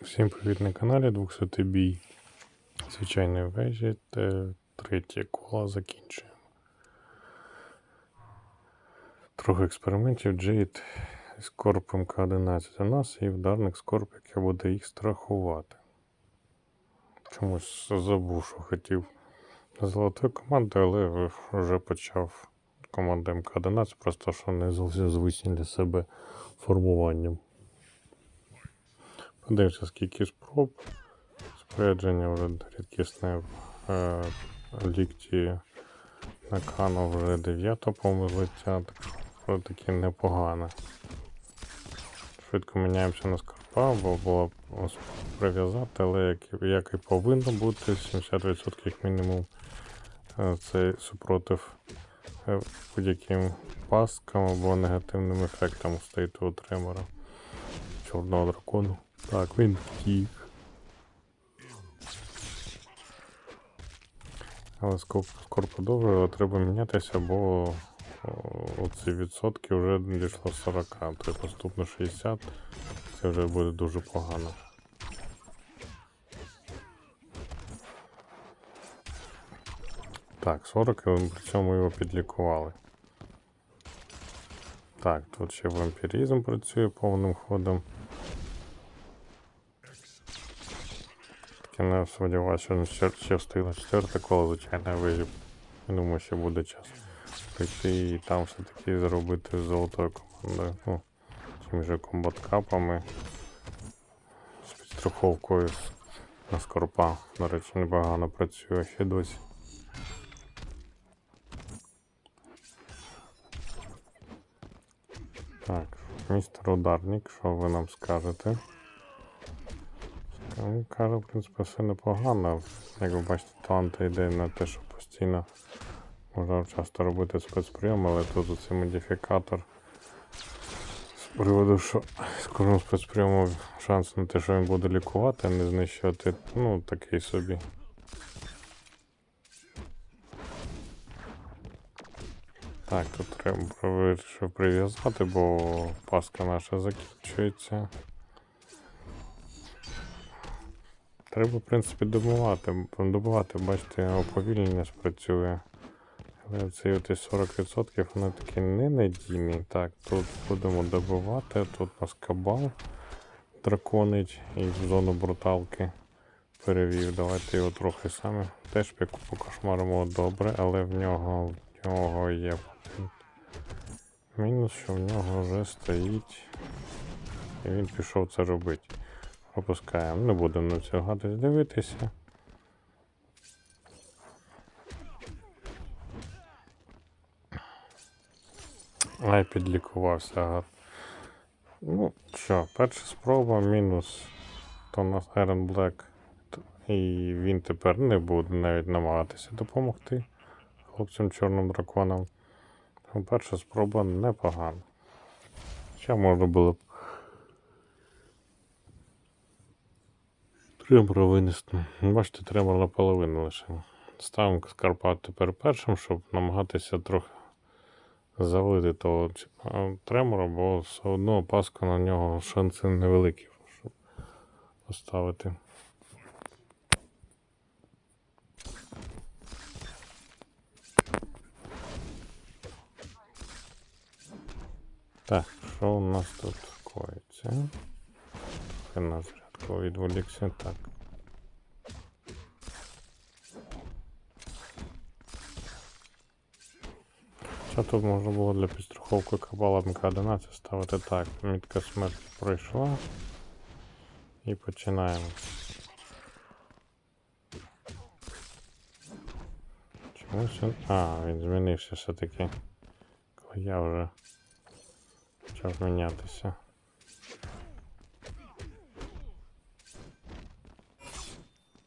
Всім привіт на каналі 200 бій звичайної вежі третє коло закінчуємо. Трохи експериментів Джейд з корпом К11 у нас і вдарник скорп, який буде їх страхувати. Чомусь забув, що хотів золотою командою, але вже почав команда МК11, просто що не зовсім звичні для себе формуванням. Подивимося, скільки спроб. Спорядження вже рідкісне е, лікті на кану вже 9 по злиття, так що таки непогано. Швидко міняємося на скарпа, бо було прив'язати, але як, як і повинно бути, 70% як мінімум е, цей супротив е, будь-яким пасткам або негативним ефектам стоїть у тримера чорного дракону. Так, він втік. Але скоро, але треба мінятися, бо оці відсотки вже дійшло 40, то наступно 60, це вже буде дуже погано. Так, 40, при цьому його підлікували. Так, тут ще вампіризм працює повним ходом. Я не сподіваюся, що ще, встигла четверте коло, звичайно, вижив. Я думаю, ще буде час прийти і там все-таки зробити з золотою командою. Ну, тим же комбаткапами, з підстраховкою на скорпа. До речі, непогано працює ще досі. Так, містер ударник, що ви нам скажете? Він каже, в принципі, все непогано. Як ви бачите, талант йде на те, що постійно можна часто робити спецприйом, але тут оцей модифікатор з приводу, що з кожним спецприйомом шанс на те, що він буде лікувати, а не знищувати, ну, такий собі. Так, тут треба вирішив прив'язати, бо паска наша закінчується. Треба, в принципі, добувати. Добувати, бачите, оповільнення спрацює. Але цей от 40% вони такі ненадійні. Так, тут будемо добувати. Тут у нас кабал драконить і в зону бруталки перевів. Давайте його трохи самі теж покошмаримо добре, але в нього в нього є мінус, що в нього вже стоїть. І він пішов це робити. Пропускаємо. Не будемо на цю гадость дивитися. Ай, підлікувався. Ну, що, перша спроба, мінус. То у нас Iron Black. І він тепер не буде навіть намагатися допомогти хлопцям чорним драконам. Перша спроба непогана. Ще можна було б Тремора винести. Бачите, тремор наполовину лише. Ставимо Карпат тепер першим, щоб намагатися трохи завалити того тремора, бо все одно паска на нього шанси невеликі, щоб поставити. Так, що у нас тут коїться? Трохи на зарядку відволікся, так. Що тут можна було для підстраховки кабала МК-11 ставити так. Мітка смерті пройшла. І починаємо. Чомусь він... А, він змінився все-таки. Коли я вже почав мінятися.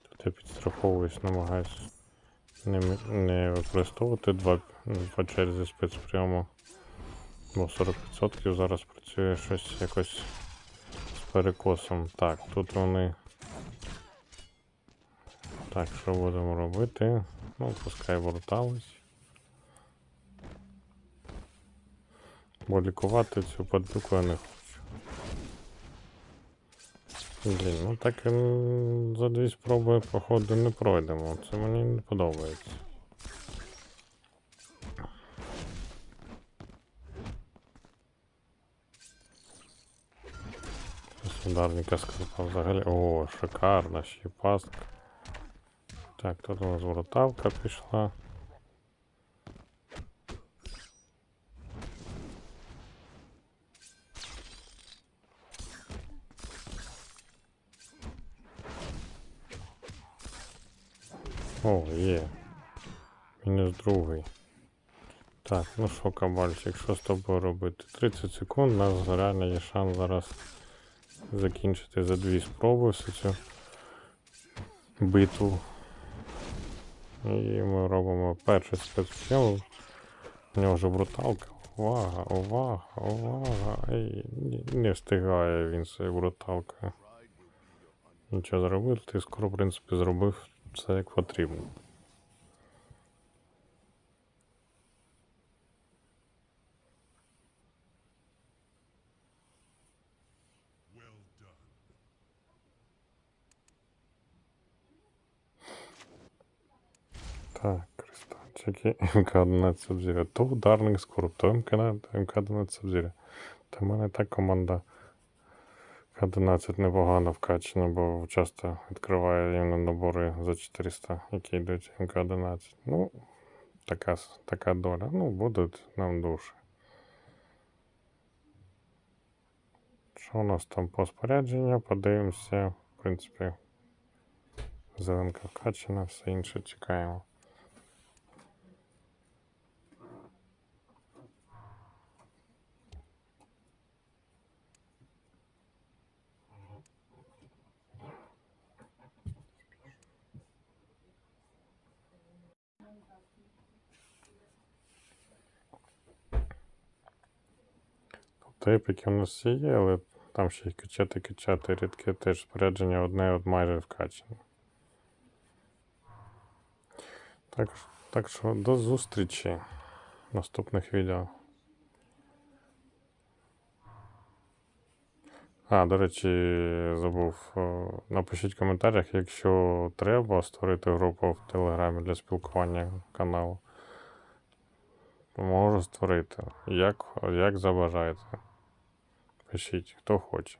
Тут я підстраховуюсь, намагаюсь не, не використовувати два, два черзі спецприйому. Бо 40% зараз працює щось якось з перекосом. Так, тут вони. Так, що будемо робити? Ну, пускай вортались. Бо лікувати цю падлюку я не хочу. Блін, ну так м, за дві спроби, походу, не пройдемо. Це мені не подобається. Ударника скрипа взагалі. О, шикарна ще пастка. Так, тут у нас воротавка пішла. О, є. Мінус другий. Так, ну що, кабальчик, що з тобою робити? 30 секунд, у нас реально є шанс зараз закінчити за дві спроби всю цю битву. І ми робимо перший спецприйом. У нього вже бруталка. Увага, увага, увага. Ні- не встигає він цією бруталкою. Нічого зробити, ти скоро, в принципі, зробив все як потрібно. Так, кристальчики МК-11 Сабзіря. То ударник скоро, то МК-11 Сабзіря. Та в мене та команда К-11 непогано вкачана, бо часто відкриває іменно набори за 400, які йдуть МК-11. Ну, така, така доля. Ну, будуть нам душі. Що у нас там по спорядженню? Подивимося. В принципі, зеленка вкачана, все інше чекаємо. Тейпики у нас всі є, але там ще й качати, качати, рідке теж спорядження одне от майже вкачане. Так, так що до зустрічі в наступних відео. А, до речі, забув. Напишіть в коментарях, якщо треба створити групу в Телеграмі для спілкування каналу. Можу створити. Як, як забажаєте. Пишіть, хто хоче.